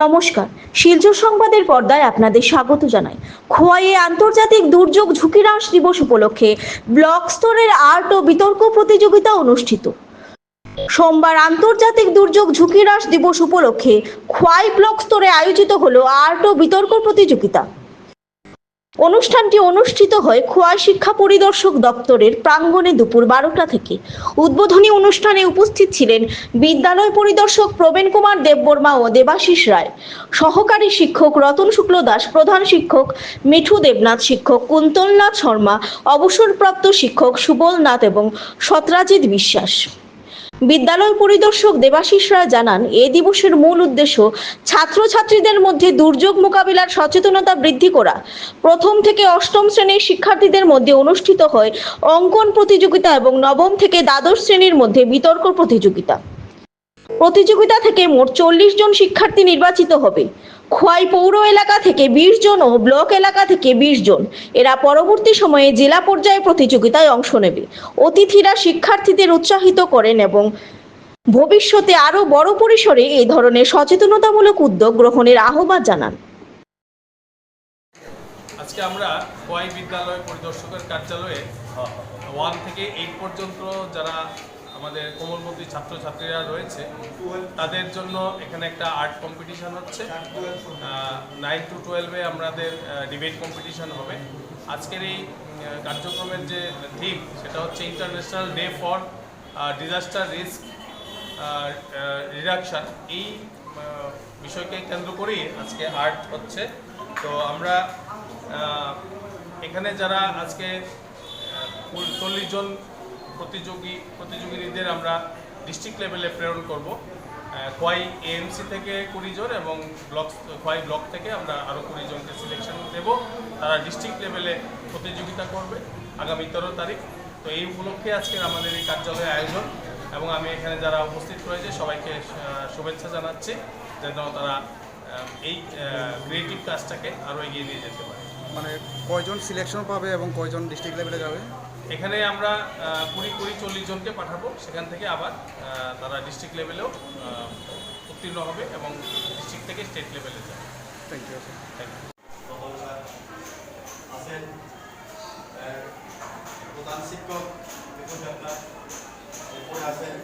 নমস্কার। শিলচর সংবাদের পর্দায় আপনাদের স্বাগত জানাই। খোয়াইয়ে আন্তর্জাতিক দুর্যোগ ঝুঁকি হ্রাস দিবস উপলক্ষে ব্লক স্তরের আর্ট ও বিতর্ক প্রতিযোগিতা অনুষ্ঠিত। সোমবার আন্তর্জাতিক দুর্যোগ ঝুঁকি হ্রাস দিবস উপলক্ষে খোয়াই ব্লক স্তরে আয়োজিত হলো আর্ট ও বিতর্ক প্রতিযোগিতা। অনুষ্ঠানটি অনুষ্ঠিত হয় খোয়াই শিক্ষা পরিদর্শক দপ্তরের প্রাঙ্গণে দুপুর বারোটা থেকে। উদ্বোধনী অনুষ্ঠানে উপস্থিত ছিলেন বিদ্যালয় পরিদর্শক প্রবীণ কুমার দেববর্মা ও দেবাশিস রায়। সহকারী শিক্ষক রতন শুক্ল দাস, প্রধান শিক্ষক মিঠু দেবনাথ শিক্ষক কুন্তলনাথ শর্মা, অবসরপ্রাপ্ত শিক্ষক সুবল নাথ এবং সত্রাজিৎ বিশ্বাস। বিদ্যালয় পরিদর্শক দেবাশিস রায় জানান, এ দিবসের মূল উদ্দেশ্য ছাত্রছাত্রীদের মধ্যে দুর্যোগ মোকাবিলার সচেতনতা বৃদ্ধি করা। প্রথম থেকে অষ্টম শ্রেণির শিক্ষার্থীদের মধ্যে অনুষ্ঠিত হয় অঙ্কন প্রতিযোগিতা এবং নবম থেকে দ্বাদশ শ্রেণির মধ্যে বিতর্ক প্রতিযোগিতা। প্রতিযোগিতা থেকে মোট চল্লিশ জন শিক্ষার্থী নির্বাচিত হবে। খোয়াই পৌর এলাকা থেকে বিশ জন ও ব্লক এলাকা থেকে বিশ জন। এরা পরবর্তী সময়ে জেলা পর্যায়ে প্রতিযোগিতায় অংশ নেবে। অতিথিরা শিক্ষার্থীদের উৎসাহিত করেন এবং ভবিষ্যতে আরও বড় পরিসরে এই ধরনের সচেতনতামূলক উদ্যোগ গ্রহণের আহ্বান জানান। আজকে আমরা খোয়াই বিদ্যালয় পরিদর্শকের কার্যালয়ে ওয়ান থেকে এইট পর্যন্ত যারা আমাদের কোমলমতি ছাত্রছাত্রীরা রয়েছে, তাদের জন্য এখানে একটা আর্ট কম্পিটিশন হচ্ছে। নাইন টু টুয়েলভে আমাদের ডিবেট কম্পিটিশন হবে। আজকের এই কার্যক্রমের যে থিম সেটা হচ্ছে international day for disaster risk reduction এই বিষয়কে কেন্দ্র করেই আজকে আর্ট হচ্ছে। তো আমরা এখানে যারা আজকে চল্লিশ জন প্রতিযোগী প্রতিযোগীদের আমরা ডিস্ট্রিক্ট লেভেলে প্রেরণ করব। খোয়াই এএমসি থেকে কুড়ি জন এবং ব্লক খোয়াই ব্লক থেকে আমরা আরও কুড়ি জনকে সিলেকশন দেব। তারা ডিস্ট্রিক্ট লেভেলে প্রতিযোগিতা করবে আগামী তেরো তারিখ। তো এই উপলক্ষে আজকের আমাদের এই কার্যালয়ের আয়োজন এবং আমি এখানে যারা উপস্থিত রয়েছে সবাইকে শুভেচ্ছা জানাচ্ছি যেন তারা এই ক্রিয়েটিভ কাজটাকে আরও এগিয়ে নিয়ে যেতে পারে। মানে কয়জন সিলেকশন পাবে এবং কয়জন ডিস্ট্রিক্ট লেভেলে যাবে? এখানে আমরা কুড়ি কুড়ি চল্লিশ জনকে পাঠাবো। সেখান থেকে আবার তারা ডিস্ট্রিক্ট লেভেলেও উত্তীর্ণ হবে এবং ডিস্ট্রিক্ট থেকে স্টেট লেভেলে যাবে। থ্যাংক ইউ থ্যাংক ইউ প্রধান শিক্ষক আছেন